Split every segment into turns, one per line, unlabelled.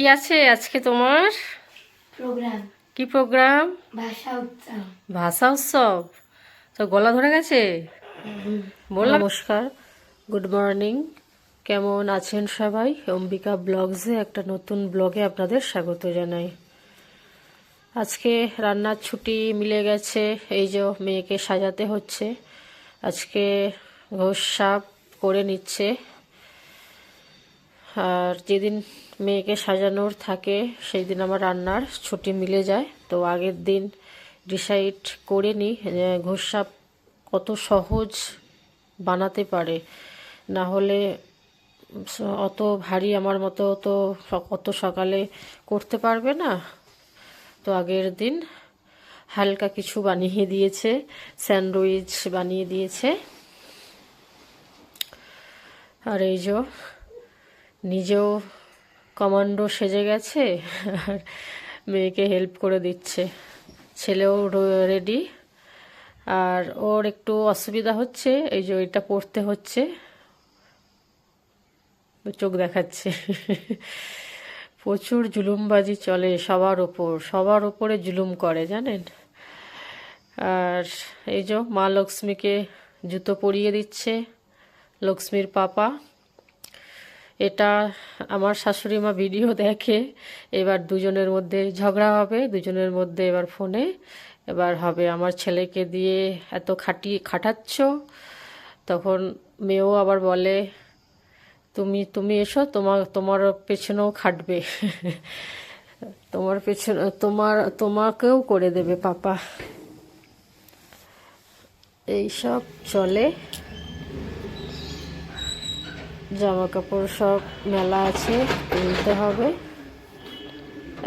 কি আছে আজকে তোমার?
প্রোগ্রাম।
কি প্রোগ্রাম?
ভাষা উৎসব।
ভাষা উৎসব। তো গলা ধরে গেছে? বললাম নমস্কার। Good morning. কেমন আছেন সবাই? অম্বিকা ব্লগসে একটা নতুন ব্লগে আপনাদের স্বাগত জানাই। আজকে রান্নার ছুটি মিলে গেছে। এই যে মেয়েকে সাজাতে হচ্ছে। আজকে ঘোষ সাপ করে নিচ্ছে। আর যেদিন মেয়েকে সাজানোর থাকে সেই দিন আমার রান্নার ছুটি মিলে যায়। তো আগের দিন ডিসাইড করে নিই যে ঘোষ সাপ কত সহজ বানাতে পারে। না হলে অত ভারী আমার মতো তো অত সকালে করতে পারবে না। তো আগের দিন হালকা কিছু বানিয়ে দিয়েছে, স্যান্ডউইচ বানিয়ে দিয়েছে। আর এই যে নিজেও কমান্ডো সেজে গেছে, আর মেয়েকে হেল্প করে দিচ্ছে। ছেলেও রেডি। আর ওর একটু অসুবিধা হচ্ছে, এই যে এটা পড়তে হচ্ছে। চোখ দেখাচ্ছে। প্রচুর জুলুমবাজি চলে সবার ওপর, সবার ওপরে জুলুম করে, জানেন? আর এই যে মা লক্ষ্মীকে জুতো পরিয়ে দিচ্ছে, লক্ষ্মীর পাপা। এটা আমার শাশুড়ি মা ভিডিও দেখে, এবার দুজনের মধ্যে ঝগড়া হবে, দুজনের মধ্যে এবার ফোনে, এবার হবে আমার ছেলেকে দিয়ে এত খাটিয়ে খাটাচ্ছ, তখন মেয়েও আবার বলে, তুমি তুমি এসো তোমার তোমার পেছনেও খাটবে। তোমার পেছনে, তোমার, তোমাকেও করে দেবে, পাপা। এইসব চলে। জামা কাপড় সব মেলা আছে, কিনতে হবে।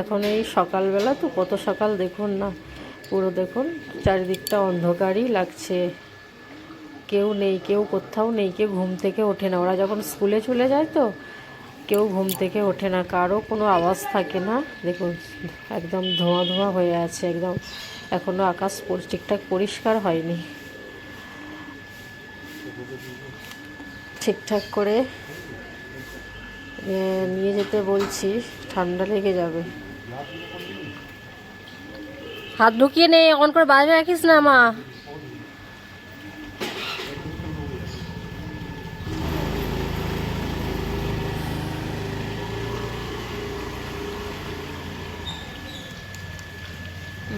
এখন এই সকালবেলা তো কত সকাল দেখুন না, পুরো দেখুন, চারিদিকটা অন্ধকারই লাগছে। কেউ নেই, কেউ কোথাও নেই, কেউ ঘুম থেকে ওঠে না। ওরা যখন স্কুলে চলে যায় তো, কেউ ঘুম থেকে ওঠে না, কারও কোনো আওয়াজ থাকে না। দেখুন, একদম ধোঁয়া ধোঁয়া হয়ে আছে, একদম এখনও আকাশ ঠিকঠাক পরিষ্কার হয়নি। ঠিকঠাক করে নিয়ে যেতে বলছি, ঠান্ডা লেগে যাবে। হাত ঢুকিয়ে নে, অন করে বাইরে রাখিস না মা।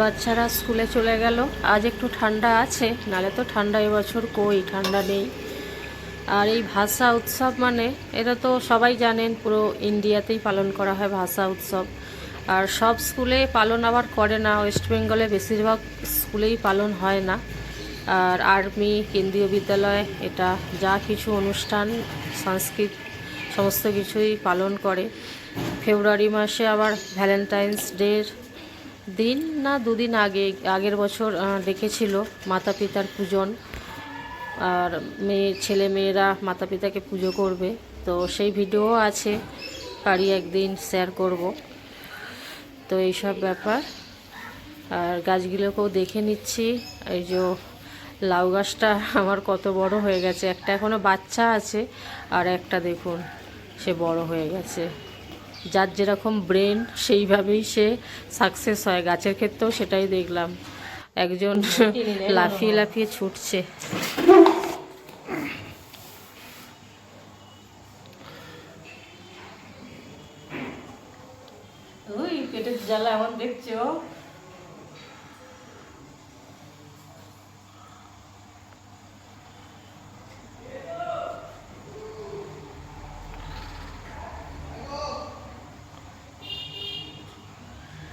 বাচ্চারা স্কুলে চলে গেল। আজ একটু ঠান্ডা আছে, নালে তো ঠান্ডা এবছর কই, ঠান্ডা নেই। আর এই ভাষা উৎসব মানে এটা তো সবাই জানেন, পুরো ইন্ডিয়াতেই পালন করা হয় ভাষা উৎসব। আর সব স্কুলে পালন আবার করে না, ওয়েস্ট বেঙ্গলে বেশিরভাগ স্কুলেই পালন হয় না। আর আর্মি, কেন্দ্রীয় বিদ্যালয়, এটা যা কিছু অনুষ্ঠান, সংস্কৃত, সমস্ত কিছুই পালন করে। ফেব্রুয়ারি মাসে আবার ভ্যালেন্টাইন্স ডের দিন না, দুদিন আগে, আগের বছর ডেকেছিল মাতা পিতার পূজন। আর মেয়ে ছেলে মেয়েরা মাতা পিতাকে পুজো করবে। তো সেই ভিডিও আছে পারি একদিন শেয়ার করব। তো এইসব ব্যাপার। আর গাছগুলোকেও দেখে নিচ্ছি। এই যে লাউ গাছটা আমার কত বড় হয়ে গেছে। একটা এখনও বাচ্চা আছে আর একটা দেখুন সে বড় হয়ে গেছে। যার যেরকম ব্রেন সেইভাবেই সে সাকসেস হয়। গাছের ক্ষেত্রেও সেটাই দেখলাম। একজন লাফিয়ে লাফিয়ে ছুটছে। দেখছ?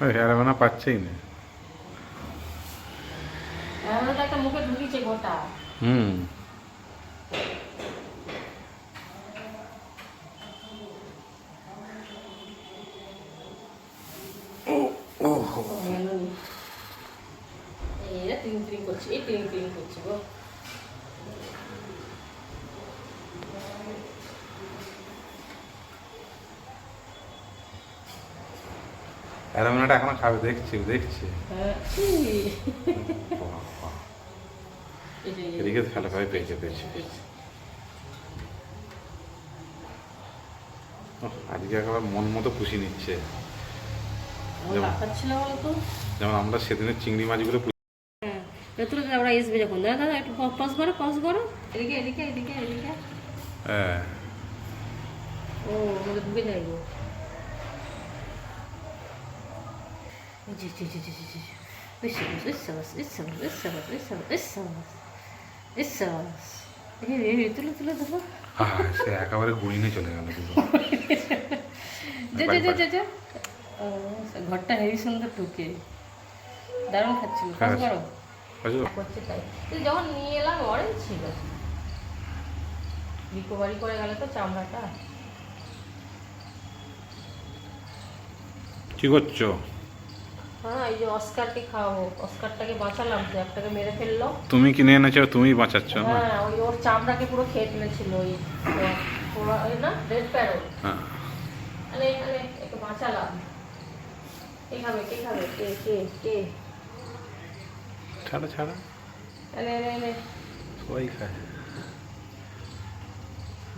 ওই হেরাবানা পাচ্ছেই না।
একটা মুখে ঢুকিছে গোটা।
হুম।
তিন তিন করছে এই তিন তিন করছে গো।
হেরাবানাটা এখনও খাবে দেখছি দেখছি।
হ্যাঁ।
এদিকে ভালোভাবে পেয়েছে পেয়েছে পেয়েছে। ওহ, আজকে একেবারে মন মতো খুশি নিচ্ছে। যেমন আমরা সেদিনের চিংড়ি মাছগুলো
ভেতরে ওরা আসবে যখন দাদা দাদা একটু পজ করো পজ করো। এদিকে এদিকে এদিকে এদিকে।
হ্যাঁ।
ও আমাদের ঢুকে যাইব জি জি জি জি জি জি। ইসাবাস ইসাবাস ইসাবাস ইসাবাস ইসাবাস ইসাবাস ইসাবাস তুলো তুলো তুলো
আহ, সে একেবারে গুড়িনে চলে গেল পুরো
যা যা যা যা যা। ও, ঘরটা হেভি সুন্দর ঢুকে। দারুণ খাচ্ছিল
হ্যাঁ।
করো? করছে তাই তুই যখন নিয়ে এলাম অরেঞ্জ ছিল। রিকভারি করে গেলে তো চামড়াটা।
কি করছ?
হ্যাঁ এই যে অস্কারকে খাওয়াবো। অস্কারটাকে বাঁচালাম তো একটাকে মেরে ফেলল।
তুমি কিনে এনেছো তুমি বাঁচাচ্ছ
হ্যাঁ ওই ওর চামড়াকে পুরো খেয়ে ফেলেছিল ওই পুরো না রেড প্যারো
হ্যাঁ।
এখানে একটু বাঁচালাম। কে খাবে কে খাবে? কে কে কে?
ছাড়া? ছাড়া সবাই খায়।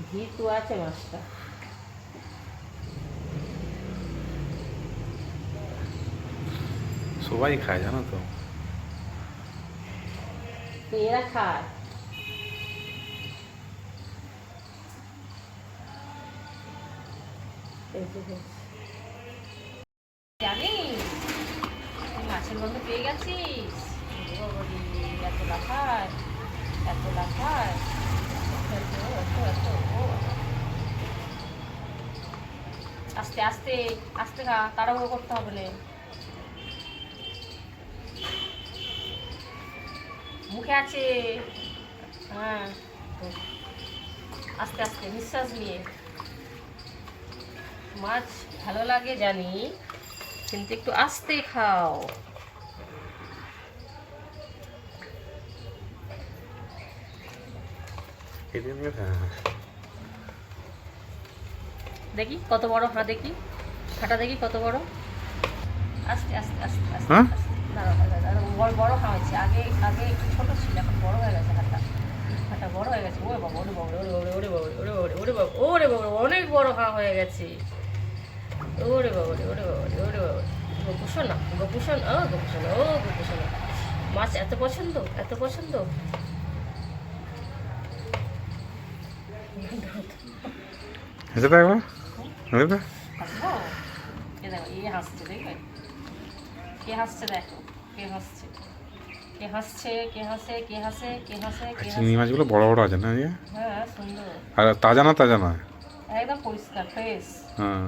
ঘি তো আছে মাছটা।
সবাই খায় জানো তো।
এরা খায়। জানিস? মাছের গন্ধ পেয়ে গেছিস ও বাবারে, এত লাফায় এত লাফায় এত, এত, এত, ও বাবা। আস্তে আস্তে আস্তে খা তাড়াহুড়ো করতে হবে মুখে আছে। হ্যাঁ আস্তে আস্তে, নিঃশ্বাস নিয়ে। মাছ ভালো লাগে জানি, কিন্তু একটু আস্তে খাও।
এদিন হ্যাঁ।
দেখি কত বড় হাঁ দেখি হাঁটা দেখি কত বড় আস্তে আস্তে আস্তে আস্তে
হ্যাঁ?
বড় বড় হয়েছে আগে আগে একটু ছোট ছিল এখন বড় হয়ে গেছে বড় হয়ে গেছে ওরে বাবা ওরে বাবা ওরে ওরে বাবা ওরে বাবা ওরে বাবা ওরে বাবা অনেক বড় হাঁ হয়ে গেছে ওরে বাবা ওরে বাবা ওরে বাবা গোপুষণ না গোপুষণ ও গোপুষণ ও গোপুষণ মাছ এত পছন্দ এত পছন্দ
তো
হাসবো এ দেখো এ হাসছে দেখবে কে হাসছে দেখো কে হাসছে কে হাসছে কে হাসে কে হাসে কে হাসে
চিংড়ি মাছগুলো বড় বড় আছে না আজকে?
হ্যাঁ সুন্দর।
আর তাজা না তাজা না
একদম পরিষ্কার ফ্রেশ
হ্যাঁ।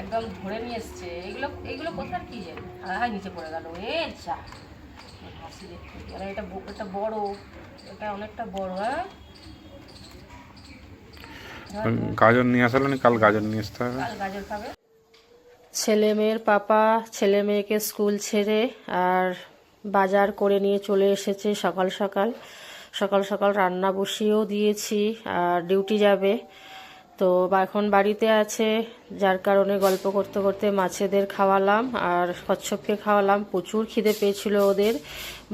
একদম ধরে নিয়ে এসছে। এগুলো এগুলো কোথার কি জানি হাই নিচে পড়ে গেল। এ যা। হাসি দেখতে আর এটা এটা বড়। এটা অনেকটা বড় হ্যাঁ?
গাজর নিয়ে আসলে নি কাল গাজর নিয়ে আসতে হবে?
কাল গাজর খাবে। ছেলে মেয়ের পাপা ছেলে মেয়েকে স্কুল ছেড়ে আর বাজার করে নিয়ে চলে এসেছে সকাল সকাল। সকাল সকাল রান্না বসিয়েও দিয়েছি আর ডিউটি যাবে। তো এখন বাড়িতে আছে, যার কারণে গল্প করতে করতে মাছেদের খাওয়ালাম আর কচ্ছপকে খাওয়ালাম। প্রচুর খিদে পেয়েছিল ওদের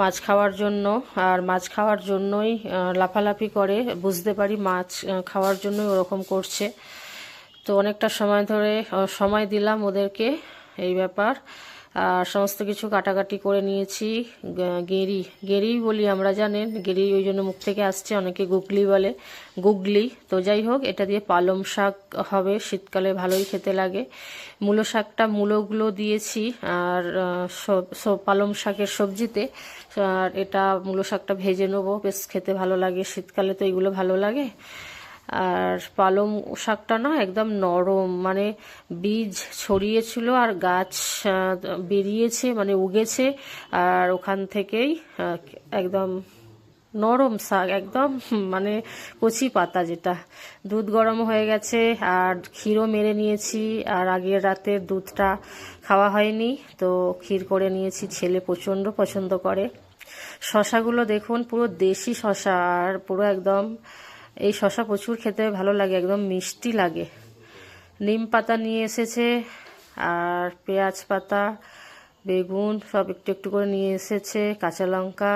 মাছ খাওয়ার জন্য আর মাছ খাওয়ার জন্যই লাফালাফি করে। বুঝতে পারি মাছ খাওয়ার জন্যই ওরকম করছে। তো অনেকটা সময় ধরে সময় দিলাম ওদেরকে, এই ব্যাপার। আর সমস্ত কিছু কাটাকাটি করে নিয়েছি। গেরি গেরি বলি আমরা জানেন। গেরি ওই জন্য মুখ থেকে আসছে, অনেকে গুগলি বলে। গুগলি, তো যাই হোক, এটা দিয়ে পালং শাক হবে, শীতকালে ভালোই খেতে লাগে। মূলো শাকটা মূলোগুলো দিয়েছি, আর পালং শাকের সবজিতে। আর এটা মূলো শাকটা ভেজে নেব, বেশ খেতে ভালো লাগে, শীতকালে তো এগুলো ভালো লাগে। আর পালং শাকটা না একদম নরম মানে বীজ ছড়িয়েছিল আর গাছ বেরিয়েছে মানে উগেছে, আর ওখান থেকেই একদম নরম শাক, একদম মানে কচি পাতা যেটা। দুধ গরম হয়ে গেছে আর ক্ষীরও মেরে নিয়েছি, আর আগের রাতের দুধটা খাওয়া হয়নি, তো ক্ষীর করে নিয়েছি, ছেলে প্রচণ্ড পছন্দ করে। শশাগুলো দেখুন, পুরো দেশি শশা আর পুরো একদম এই শশা প্রচুর খেতে ভালো লাগে, একদম মিষ্টি লাগে। নিম পাতা নিয়ে এসেছে, আর পেঁয়াজ পাতা, বেগুন সব একটু একটু করে নিয়ে এসেছে, কাঁচা লঙ্কা,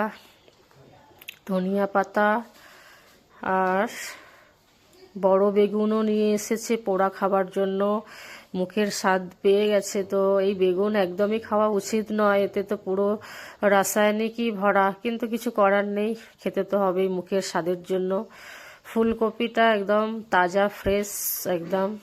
ধনিয়া পাতা, আর বড় বেগুনও নিয়ে এসেছে পোড়া খাবার জন্য। মুখের স্বাদ পেয়ে গেছে তো, এই বেগুন একদমই খাওয়া উচিত নয়, এতে তো পুরো রাসায়নিকই ভরা, কিন্তু কিছু করার নেই, খেতে তো হবেই মুখের স্বাদের জন্য। ফুলকপিটা একদম তাজা ফ্রেশ একদম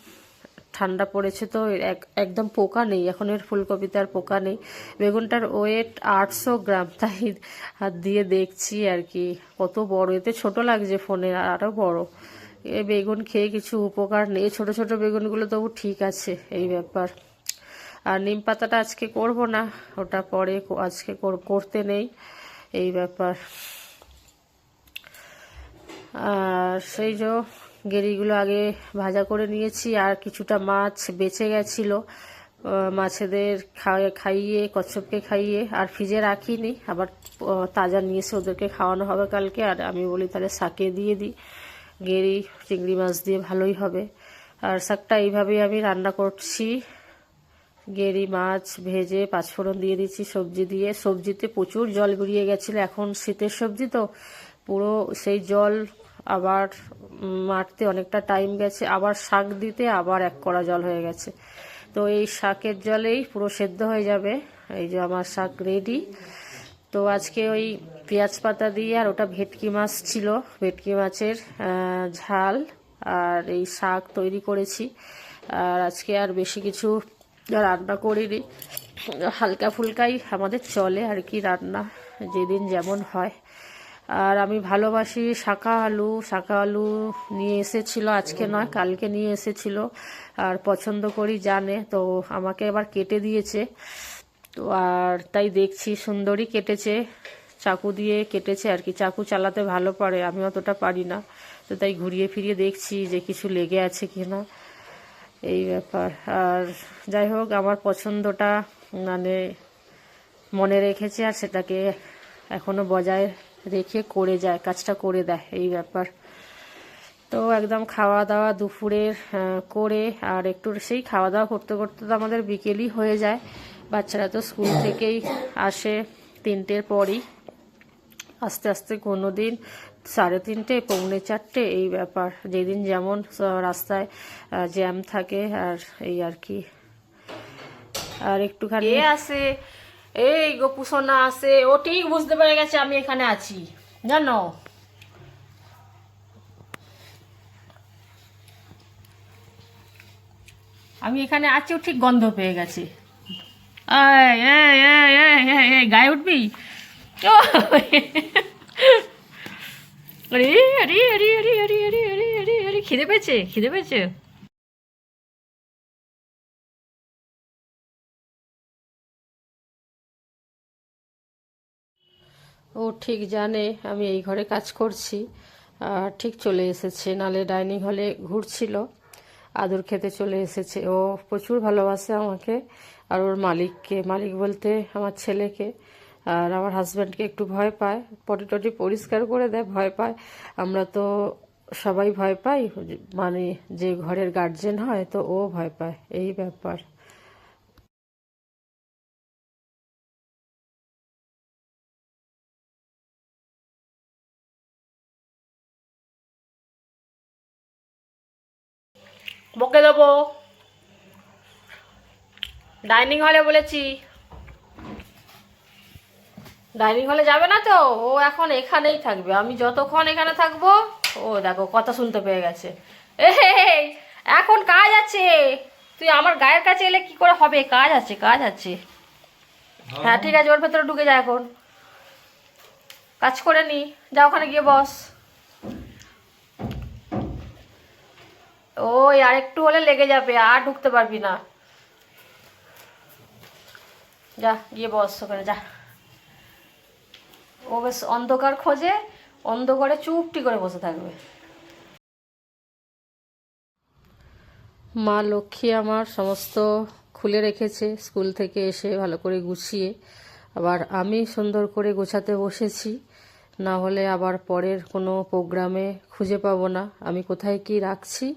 ঠান্ডা পড়েছে তো। এক- একদম পোকা নেই, এখন এর ফুলকপিতে আর পোকা নেই। বেগুনটার ওয়েট আটশো গ্রাম, তাই হাত দিয়ে দেখছি আর কি। কত বড়, এতে ছোট লাগছে ফোনে আরও বড়। এ বেগুন খেয়ে কিছু উপকার নেই, ছোট ছোট বেগুনগুলো তবু ঠিক আছে এই ব্যাপার। আর নিম পাতাটা আজকে করব না, ওটা পরে আজকে কর- করতে নেই, এই ব্যাপার। সেই যে গেরিগুলো আগে ভাজা করে নিয়েছি, আর কিছুটা মাছ বেঁচে গেছিল। মাছেদের খাইয়ে, কচ্ছপকে খাইয়ে, আর ফ্রিজে রাখিনি। আবার তাজা নিয়ে এসে ওদেরকে খাওয়ানো হবে কালকে, আর আমি বলি তাহলে শাকে দিয়ে দিই। গেরি চিংড়ি মাছ দিয়ে ভালোই হবে। আর শাকটা এইভাবেই আমি রান্না করছি। গেরি মাছ ভেজে পাঁচফোড়ন দিয়ে দিচ্ছি সবজি দিয়ে। সবজিতে প্রচুর জল বেরিয়ে গেছিল। এখন শীতের সবজি তো পুরো সেই জল আবার মারতে অনেকটা টাইম গেছে, আবার শাক দিতে আবার এক কড়া জল হয়ে গেছে। তো এই শাকের জলেই পুরো সেদ্ধ হয়ে যাবে। এই যে আমার শাক রেডি তো আজকে ওই পেঁয়াজ পাতা দিয়ে আর ওটা ভেটকি মাছ ছিল। ভেটকি মাছের ঝাল আর এই শাক তৈরি করেছি। আর আজকে আর বেশি কিছু রান্না করিনি। হালকা ফুলকাই আমাদের চলে আর কি রান্না, যেদিন যেমন হয়। আর আমি ভালোবাসি শাকা আলু শাকা আলু নিয়ে এসেছিল, আজকে নয়, কালকে নিয়ে এসেছিল। আর পছন্দ করি, জানে। তো আমাকে এবার কেটে দিয়েছে। তো আর তাই দেখছি সুন্দরী কেটেছে। চাকু দিয়ে কেটেছে আর কি। চাকু চালাতে ভালো পারে, আমি অতটা পারি না। তো তাই ঘুরিয়ে ফিরিয়ে দেখছি যে কিছু লেগে আছে কি না। এই ব্যাপার। আর যাই হোক, আমার পছন্দটা মানে মনে রেখেছে আর সেটাকে এখনও বজায় রেখে করে যায়, কাজটা করে দেয় এই ব্যাপার। তো একদম খাওয়া দাওয়া দুপুরের করে আর একটু সেই খাওয়া দাওয়া করতে করতে তো আমাদের বিকেলই হয়ে যায়। বাচ্চারা তো স্কুল থেকেই আসে তিনটের পরই। আস্তে আস্তে কোনো দিন সাড়ে তিনটে, পৌনে চারটে এই ব্যাপার। যেদিন যেমন রাস্তায় জ্যাম থাকে আর এই আর কি। আর একটুখানি আসে? এই গোপুসোনা আসে ও ঠিক বুঝতে পেরে গেছে আমি এখানে আছি, জানো? আমি এখানে আছি, ও ঠিক গন্ধ পেয়ে গেছে। গায়ে উঠবি? খিদে পেয়েছে খিদে পেয়েছে। ঠিক জানে, আমি এই ঘরে কাজ করছি। ঠিক চলে এসেছে। নালে ডাইনিং হলে ঘুরছিল, আদর খেতে চলে এসেছে। ও প্রচুর ভালোবাসে আমাকে, আর ওর মালিককে। মালিক বলতে আমার ছেলেকে, আর আমার হাজব্যান্ডকে একটু ভয় পায়। পটি টটি পরিষ্কার করে দেয়, ভয় পায়। আমরা তো সবাই ভয় পাই মানে যে ঘরের গার্জেন হয়, তো ও ভয় পায়। এই ব্যাপার। বকে দেবো। ডাইনিং হলে বলেছি। ডাইনিং হলে যাবে না তো? ও এখন এখানেই থাকবে। আমি যতক্ষণ এখানে থাকব ও দেখো কথা শুনতে পেয়ে গেছে। এই এখন কাজ আছে। তুই আমার গায়ের কাছে এলে কি করে হবে? কাজ আছে কাজ আছে। হ্যাঁ ঠিক আছে ওর ভেতরে ঢুকে যা এখন। কাজ করে নি। যা ওখানে গিয়ে বস। ওই আর একটু হলে লেগে যাবে, আর ঢুকতে পারবি না। যা, গিয়ে বস ওখানে, যা। ও বেশ অন্ধকার খোঁজে, অন্ধকারে চুপটি করে বসে থাকবে। মা লক্ষ্মী আমার সমস্ত খুলে রেখেছে, স্কুল থেকে এসে ভালো করে গুছিয়ে। আবার আমি সুন্দর করে গোছাতে বসেছি। না হলে আবার পরের কোনো প্রোগ্রামে খুঁজে পাবো না। আমি কোথায় কি রাখছি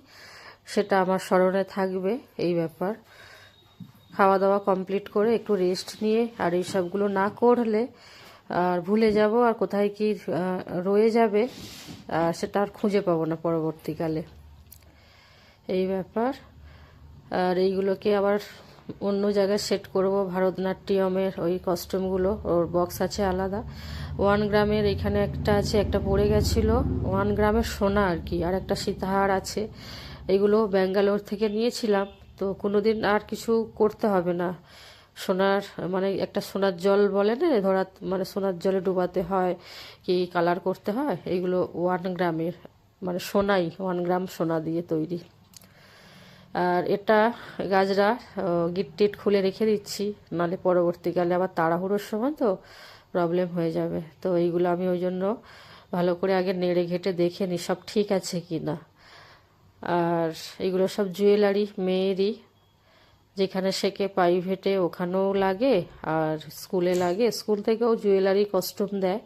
সেটা আমার স্মরণে থাকবে এই ব্যাপার। খাওয়া দাওয়া কমপ্লিট করে একটু রেস্ট নিয়ে আর এই সবগুলো না করলে আর ভুলে যাব আর কোথায় কি রয়ে যাবে আর সেটা আর খুঁজে পাবো না পরবর্তীকালে। এই ব্যাপার। আর এইগুলোকে আবার অন্য জায়গায় সেট করব। ভারতনাট্যমের ওই কস্টিউমগুলো ওর বক্স আছে আলাদা। ওয়ান গ্রামের এখানে একটা আছে, একটা পড়ে গেছিল। ওয়ান গ্রামের সোনা আর কি, আর একটা সীতাহার আছে। এগুলো ব্যাঙ্গালোর থেকে নিয়েছিলাম, তো কোনোদিন আর কিছু করতে হবে না। সোনার মানে একটা সোনার জল বলে না, ধরা মানে সোনার জলে ডুবাতে হয় কি কালার করতে হয়, এগুলো ওয়ান গ্রামের মানে সোনাই, ওয়ান গ্রাম সোনা দিয়ে তৈরি। আর এটা গাজরা গিট টিট খুলে রেখে দিচ্ছি, নালে পরবর্তীকালে আবার তাড়াহুড়োর সময় তো প্রবলেম হয়ে যাবে। তো এইগুলো আমি ওই জন্য ভালো করে আগে নেড়ে ঘেটে দেখে নিই সব ঠিক আছে কি না। আর এগুলো সব জুয়েলারি মেয়েরই যেখানে শেখে প্রাইভেটে ওখানেও লাগে আর স্কুলে লাগে। স্কুল থেকেও জুয়েলারি কস্টিউম দেয়।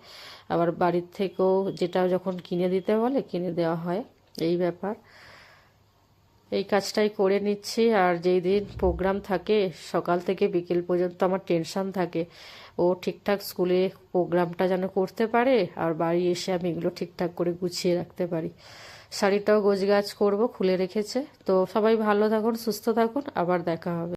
আবার বাড়ির থেকেও যেটা যখন কিনে দিতে বলে, কিনে দেওয়া হয়। এই ব্যাপার। এই কাজটাই করে নিচ্ছি। আর যেই দিন প্রোগ্রাম থাকে, সকাল থেকে বিকেল পর্যন্ত আমার টেনশান থাকে। ও ঠিকঠাক স্কুলে প্রোগ্রামটা যেন করতে পারে, আর বাড়ি এসে আমি এগুলো ঠিকঠাক করে গুছিয়ে রাখতে পারি। শাড়িটাও গোছগাছ করব, খুলে রেখেছে। তো সবাই ভালো থাকুন, সুস্থ থাকুন। আবার দেখা হবে।